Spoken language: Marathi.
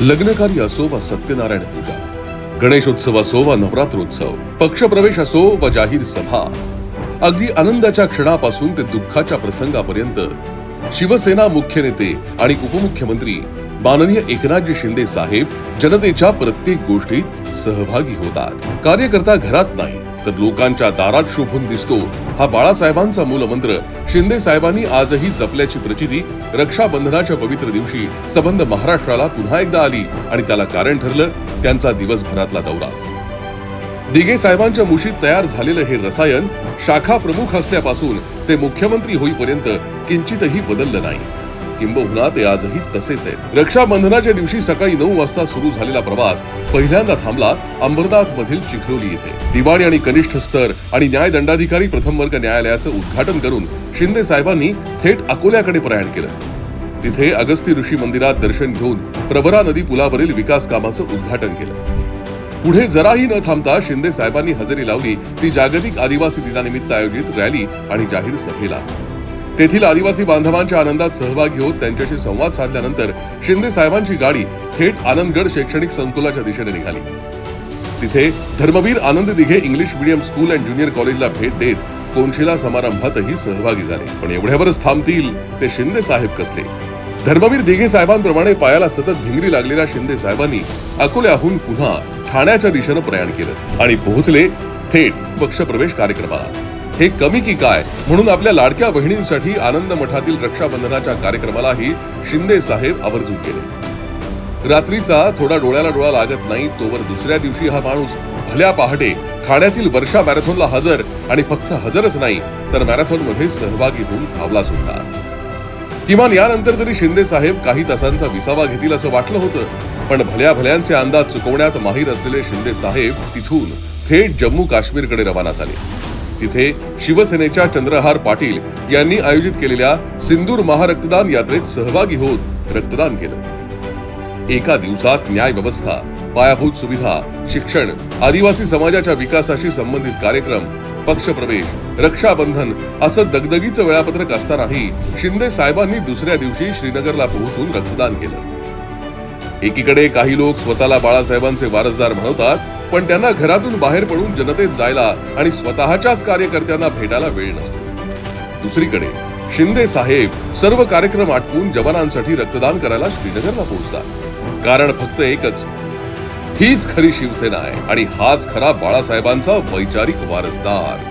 लग्नकार्य असो वा सत्यनारायण पूजा गणेशोत्सव असो वा नवरात्रोत्सव पक्षप्रवेश असो वा जाहीर सभा अगदी आनंदाच्या क्षणापासून ते दुःखाच्या प्रसंगापर्यंत शिवसेना मुख्य नेते आणि उपमुख्यमंत्री माननीय एकनाथजी शिंदे साहेब जनतेच्या प्रत्येक गोष्टीत सहभागी होतात. कार्यकर्ता घरात नाही तर लोकांच्या दारात शोभून दिसतो. हा बाळासाहेबांचा मूलमंत्र. शिंदे साहेबांनी आजही जपल्याची प्रचिती रक्षाबंधनाच्या पवित्र दिवशी संबंध महाराष्ट्राला पुन्हा एकदा आली आणि त्याला कारण ठरलं त्यांचा दिवसभरातला दौरा. दिघे साहेबांच्या मुशीत तयार झालेलं हे रसायन शाखा प्रमुख असल्यापासून ते मुख्यमंत्री होईपर्यंत किंचितही बदललं नाही. किंबहुना ते आजही तसेच आहेत. रक्षाबंधनाच्या दिवशी सकाळी नऊ वाजता सुरू झालेला प्रवास पहिल्यांदा थांबला अंबरनाथ मधील चिखलोली येथे. दिवाणी आणि कनिष्ठ स्तर आणि न्याय दंडाधिकारी प्रथम वर्ग न्यायालयाचं उद्घाटन करून शिंदे साहेबांनी थेट अकोल्याकडे प्रयाण केलं. तिथे अगस्ती ऋषी मंदिरात दर्शन घेऊन प्रवरा नदी पुलावरील विकास कामाचं उद्घाटन केलं. पुढे जराही न थांबता शिंदे साहेबांनी हजेरी लावली. ती जागतिक आदिवासी दिनानिमित्त आयोजित रॅली आणि जाहीर सभेला. तेथील आदिवासी बांधवांच्या आनंदात सहभागी होत त्यांच्याशी संवाद साधल्यानंतर शिंदे साहेबांची गाडी थेट आनंदगड शैक्षणिक संकुलाच्या दिशेने निघाली. तिथे Dharmaveer Anand Dighe English medium school and junior कॉलेजला भेट देत कोनशिला समारंभातही सहभागी झाले. पण एवढ्यावरच थांबतील ते शिंदे साहेब कसले? धर्मवीर दिघे साहेबांप्रमाणे पायाला सतत भिंगरी लागलेल्या शिंदे साहेबांनी अकोल्याहून पुन्हा ठाण्याच्या दिशेनं प्रयाण केलं आणि पोहोचले थेट पक्षप्रवेश कार्यक्रमाला. हे कमी की काय? म्हणून आपल्या लाडक्या बहिणींसाठी आनंद मठातील रक्षाबंधनाच्या कार्यक्रमालाही शिंदे साहेब आवर्जून गेले. रात्रीचा थोडा डोळ्याला डोळा लागत नाही तोवर दुसऱ्या दिवशी हा माणूस भल्या पहाटे ठाण्यातील वर्षा मॅरेथॉनला हजर आणि फक्त हजरच नाही तर मॅरेथॉनमध्ये सहभागी होऊन धावला सुद्धा. किमान यानंतर तरी शिंदे साहेब काही तासांचा विसावा घेतील असं वाटलं होतं पण भल्या भल्यांचे अंदाज चुकवण्यात माहीर असलेले शिंदे साहेब तिथून थेट जम्मू काश्मीरकडे रवाना झाले. तिथे शिवसेनेच्या चंद्रहार पाटील यांनी आयोजित केलेल्या सिंदूर महारक्तदान यात्रेत सहभागी होत रक्तदान केलं. एका दिवसात न्याय व्यवस्था पायाभूत सुविधा शिक्षण आदिवासी समाजाच्या विकासाशी संबंधित कार्यक्रम पक्षप्रवेश रक्षाबंधन असं दगदगीचं वेळापत्रक असतानाही शिंदे साहेबांनी दुसऱ्या दिवशी श्रीनगरला पोहोचून रक्तदान केलं. एकीकडे काही लोक स्वतःला बाळासाहेबांचे वारसदार म्हणवतात पण त्यांना घरातून बाहेर पडून जनतेत जायला आणि स्वतःच्याच कार्यकर्त्यांना भेटायला वेळ नसतो. दुसरीकडे शिंदे साहेब सर्व कार्यक्रम आटपून जवानांसाठी रक्तदान करायला श्रीनगरला पोहोचतात. कारण फक्त एकच हीच खरी शिवसेना आहे आणि हाच खरा बाळासाहेबांचा वैचारिक वारसदार.